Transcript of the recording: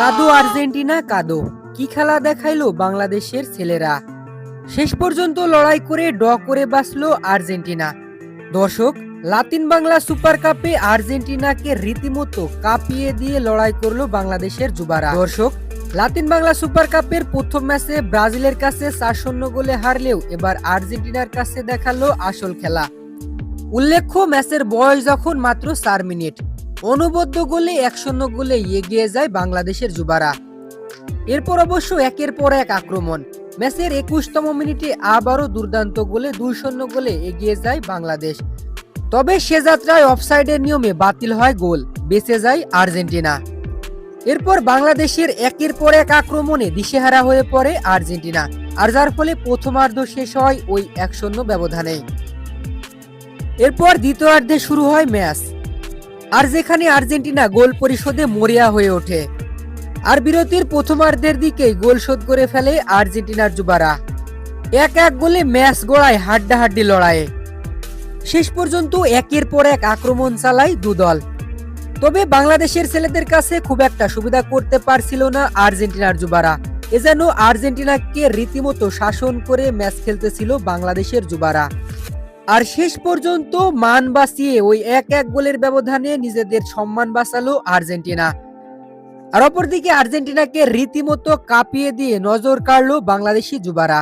কাদো Argentina, কাদো। কি খেলা দেখাইলো বাংলাদেশের ছেলেরা? শেষ পর্যন্ত লড়াই করে ড করে বাঁচলো আর্জেন্টিনা। দর্শক, লাতিন বাংলা সুপার কাপে আর্জেন্টিনাকে রীতিমতো কাঁপিয়ে দিয়ে লড়াই করল বাংলাদেশের যুবারা। দর্শক, লাতিন বাংলা সুপার কাপের প্রথম ম্যাচে ব্রাজিলের কাছে চার শূন্য গোলে হারলেও এবার আর্জেন্টিনার কাছে দেখাল আসল খেলা। উল্লেখ্য, ম্যাচের বয়স যখন মাত্র চার মিনিট। অনবদ্য গোলে এক শূন্য গোলে এগিয়ে যায় বাংলাদেশের যুবারা। এরপর অবশ্য একের পর এক আক্রমণ। ম্যাচের একুশতম মিনিটে আবারও দুর্দান্ত গোলে দুই শূন্য গোলে এগিয়ে যায় বাংলাদেশ। তবে সে যাত্রায় অফসাইডের নিয়মে বাতিল হয় গোল, বেঁচে যায় আর্জেন্টিনা। এরপর বাংলাদেশের একের পর এক আক্রমণে দিশেহারা হয়ে পড়ে আর্জেন্টিনা, আর যার ফলে প্রথমার্ধ শেষ হয় ওই এক শূন্য ব্যবধানে এরপর দ্বিতীয়ার্ধে শুরু হয় ম্যাচ। আর যেখানে আর্জেন্টিনা গোল পরিশোধে মরিয়া হয়ে ওঠে। আর বিরতির প্রথমার্ধের দিকেই গোল শোধ করে ফেলে আর্জেন্টিনার যুবারা। এক এক গোলে ম্যাচ গড়ায় হাড্ডাহাড্ডি লড়াইয়ে। শেষ পর্যন্ত একের পর এক আক্রমণ চালায় দুদল। তবে বাংলাদেশের ছেলেদের কাছে খুব একটা সুবিধা করতে পারছিল না আর্জেন্টিনার যুবারা। এ যেন আর্জেন্টিনাকে রীতিমতো শাসন করে ম্যাচ খেলতেছিল বাংলাদেশের যুবারা। আর শেষ পর্যন্ত মান বাঁচিয়ে ওই এক এক গোলের ব্যবধানে নিজেদের সম্মান বাঁচালো আর্জেন্টিনা। আর অপরদিকে আর্জেন্টিনাকে রীতিমতো কাঁপিয়ে দিয়ে নজর কাড়ল বাংলাদেশি যুবারা।